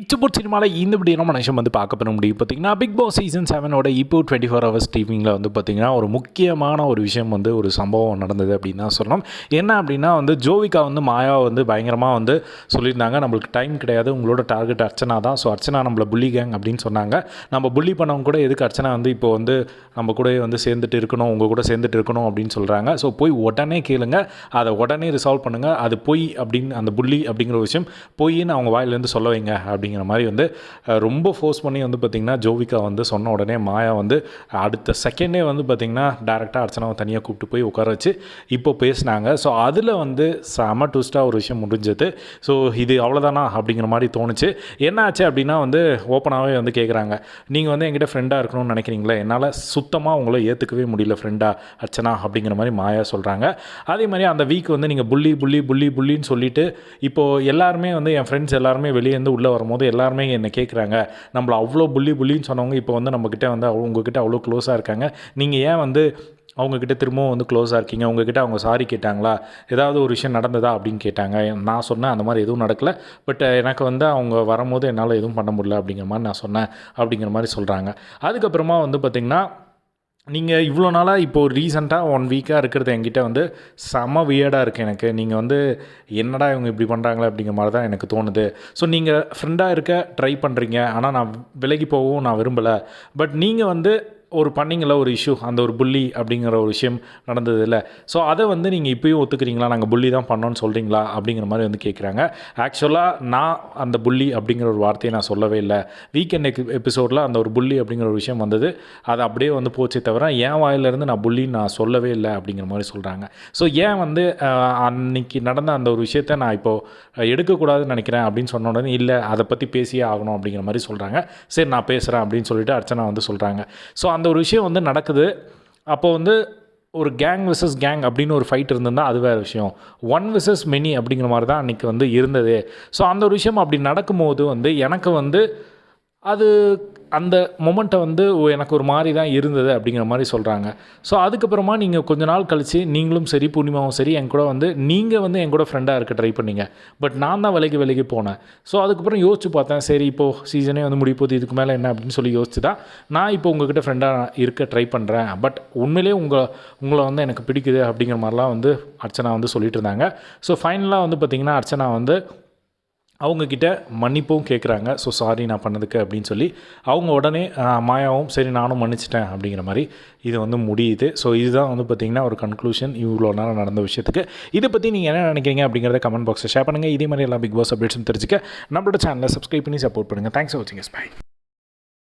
இச்சபோட் சினிமாவில் இந்த இப்படி நம்ம மனுஷன் வந்து பார்க்க பண்ண முடியும் பார்த்தீங்கன்னா பிக் பாஸ் சீசன் செவனோட இப்போ டுவெண்ட்டி ஃபோர் ஹவர்ஸ் டிவிங்கில் வந்து பார்த்திங்கன்னா ஒரு முக்கியமான ஒரு விஷயம் வந்து ஒரு சம்பவம் நடந்தது அப்படின்னு தான் சொல்லணும். என்ன அப்படின்னா வந்து ஜோவிகா வந்து மாயா வந்து பயங்கரமாக வந்து சொல்லியிருந்தாங்க. நம்மளுக்கு டைம் கிடையாது. உங்களோட டார்கெட் அர்ச்சனா தான். ஸோ அர்ச்சனா நம்மளை புள்ளி கேங் அப்படின்னு சொன்னாங்க. நம்ம புள்ளி பண்ணவங்க கூட எதுக்கு அர்ச்சனா வந்து இப்போ வந்து நம்ம கூட வந்து சேர்ந்துட்டு இருக்கணும்? உங்கள் கூட சேர்ந்துட்டு இருக்கணும் அப்படின்னு சொல்கிறாங்க ஸோ போய் உடனே கேளுங்க. அதை உடனே ரிசால்வ் பண்ணுங்கள் அது பொய் அப்படின்னு அந்த புள்ளி அப்படிங்கிற விஷயம் போயின்னு அவங்க வாயிலேருந்து சொல்ல வைங்க அப்படின்னு அப்படிங்கிற மாதிரி வந்து ரொம்ப ஃபோர்ஸ் பண்ணி வந்து பார்த்திங்கன்னா ஜோவிகா வந்து சொன்ன உடனே மாயா வந்து அடுத்த செகண்டே வந்து பார்த்திங்கன்னா டேரெக்டாக அர்ச்சனாவை தனியாக கூப்பிட்டு போய் உட்கார வச்சு இப்போ பேசினாங்க. ஸோ அதில் வந்து செம ட்விஸ்ட்டாக ஒரு விஷயம் முடிஞ்சது. ஸோ இது அவ்வளோதானா அப்படிங்கிற மாதிரி தோணுச்சு. என்ன ஆச்சு அப்படின்னா வந்து ஓப்பனாகவே வந்து கேட்குறாங்க நீங்கள் வந்து எங்கிட்ட ஃப்ரெண்டாக இருக்கணும்னு நினைக்கிறீங்களா? என்னால் சுத்தமாக உங்களை ஏற்றுக்கவே முடியல ஃப்ரெண்டாக அர்ச்சனா அப்படிங்கிற மாதிரி மாயா சொல்கிறாங்க அதே மாதிரி அந்த வீக் வந்து நீங்கள் புள்ளி புள்ளி புள்ளி புள்ளின்னு சொல்லிட்டு இப்போது எல்லாருமே வந்து என் ஃப்ரெண்ட்ஸ் எல்லாருமே வெளியே இருந்து உள்ளே போது எல்லாருமே என்னை கேட்குறாங்க நம்மளை அவ்வளோ புள்ளி புள்ளின்னு சொன்னவங்க இப்போ வந்து நம்மக்கிட்ட வந்து அவ்வளோ உங்ககிட்ட அவ்வளோ க்ளோஸாக இருக்காங்க. நீங்கள் ஏன் வந்து அவங்கக்கிட்ட திரும்பவும் வந்து க்ளோஸாக இருக்கீங்க? உங்ககிட்ட அவங்க சாரி கேட்டாங்களா? ஏதாவது ஒரு விஷயம் நடந்ததா அப்படின்னு கேட்டாங்க. நான் சொன்னேன் அந்த மாதிரி எதுவும் நடக்கலை. பட் எனக்கு வந்து அவங்க வரும்போது என்னால் எதுவும் பண்ண முடியல அப்படிங்கிற மாதிரி நான் சொன்னேன் அப்படிங்கிற மாதிரி சொல்கிறாங்க அதுக்கப்புறமா வந்து பார்த்திங்கன்னா நீங்கள் இவ்வளோ நாளாக இப்போது ரீசெண்டாக ஒன் வீக்காக இருக்கிறது என்கிட்ட வந்து செம வியர்டாக இருக்குது எனக்கு. நீங்கள் வந்து என்னடா இவங்க இப்படி பண்ணுறாங்களே அப்படிங்கிற மாதிரி தான் எனக்கு தோணுது. ஸோ நீங்கள் ஃப்ரெண்டாக இருக்க ட்ரை பண்ணுறீங்க ஆனால் நான் விலகி போகவும் நான் விரும்பலை. பட் நீங்கள் வந்து ஒரு பண்ணிங்கள ஒரு இஷ்யூ அந்த ஒரு புள்ளி அப்படிங்கிற ஒரு விஷயம் நடந்தது இல்லை ஸோ அதை வந்து நீங்கள் இப்பயும் ஒத்துக்கிறீங்களா? நாங்கள் புள்ளி தான் பண்ணோன்னு சொல்கிறீங்களா அப்படிங்கிற மாதிரி வந்து கேட்குறாங்க ஆக்சுவலாக நான் அந்த புள்ளி அப்படிங்கிற ஒரு வார்த்தையை நான் சொல்லவே இல்லை. வீக்கெண்ட் எபிசோடில் அந்த ஒரு புள்ளி அப்படிங்கிற ஒரு விஷயம் வந்தது. அது அப்படியே வந்து போச்சே தவிர என் வாயிலிருந்து நான் புள்ளின்னு நான் சொல்லவே இல்லை அப்படிங்கிற மாதிரி சொல்கிறாங்க ஸோ ஏன் வந்து அன்னைக்கு நடந்த அந்த ஒரு விஷயத்தை நான் இப்போது எடுக்கக்கூடாதுன்னு நினைக்கிறேன் அப்படின்னு சொன்ன உடனே இல்லை அதை பற்றி பேசியே ஆகணும் அப்படிங்கிற மாதிரி சொல்கிறாங்க சரி நான் பேசுகிறேன் அப்படின்னு சொல்லிட்டு அர்ச்சனா வந்து சொல்கிறாங்க ஸோ அந்த ஒரு விஷயம் வந்து நடக்குது. அப்போது வந்து ஒரு கேங் விசஸ் கேங் அப்படின்னு ஒரு ஃபைட் இருந்திருந்தால் அது வேறு விஷயம். ஒன் விசஸ் மெனி அப்படிங்கிற மாதிரி தான் அன்றைக்கி வந்து இருந்தது. ஸோ அந்த ஒரு விஷயம் அப்படி நடக்கும்போது வந்து எனக்கு வந்து அது அந்த மொமெண்ட்டை வந்து எனக்கு ஒரு மாதிரி தான் இருந்தது அப்படிங்கிற மாதிரி சொல்கிறாங்க ஸோ அதுக்கப்புறமா நீங்கள் கொஞ்ச நாள் கழித்து நீங்களும் சரி பூர்ணிமாவும் சரி என் கூட வந்து நீங்கள் வந்து என் கூட ஃப்ரெண்டாக இருக்க ட்ரை பண்ணீங்க. பட் நான் தான் விலைக்கு விலைக்கு போனேன். ஸோ அதுக்கப்புறம் யோசிச்சு பார்த்தேன். சரி இப்போது சீசனே வந்து முடிய போகுது இதுக்கு மேலே என்ன அப்படின்னு சொல்லி யோசிச்சு தான் நான் இப்போ உங்ககிட்ட ஃப்ரெண்டாக இருக்க ட்ரை பண்ணுறேன் பட் உண்மையிலேயே உங்கள் உங்களை வந்து எனக்கு பிடிக்குது அப்படிங்கிற மாதிரிலாம் வந்து அர்ச்சனா வந்து சொல்லிட்டு இருந்தாங்க. ஸோ ஃபைனலாக வந்து பார்த்திங்கன்னா அர்ச்சனா வந்து அவங்கக்கிட்ட மன்னிப்பும் கேட்குறாங்க ஸோ சாரி நான் பண்ணதுக்கு அப்படின்னு சொல்லி அவங்க உடனே மாயாவும் சரி நானும் மன்னிச்சிட்டேன் அப்படிங்கிற மாதிரி இது வந்து முடியுது. ஸோ இதுதான் வந்து பார்த்திங்கன்னா ஒரு கன்க்ளூஷன் இவ்வளோ நேரம் நடந்த விஷயத்துக்கு. இதை பற்றி நீங்கள் என்ன நினைக்கிறீங்க அப்படிங்கிறத கமெண்ட் பாக்ஸில் ஷேர் பண்ணுங்கள் இதே மாதிரி எல்லா பிக் பாஸ் அப்டேட்ஸும் தெரிஞ்சுக்க. நம்மளோட சேனலை சப்ஸ்கிரைப் பண்ணி சப்போர்ட் பண்ணுங்கள் தேங்க்ஸ் ஃபார் வாட்சிங் எஸ் பை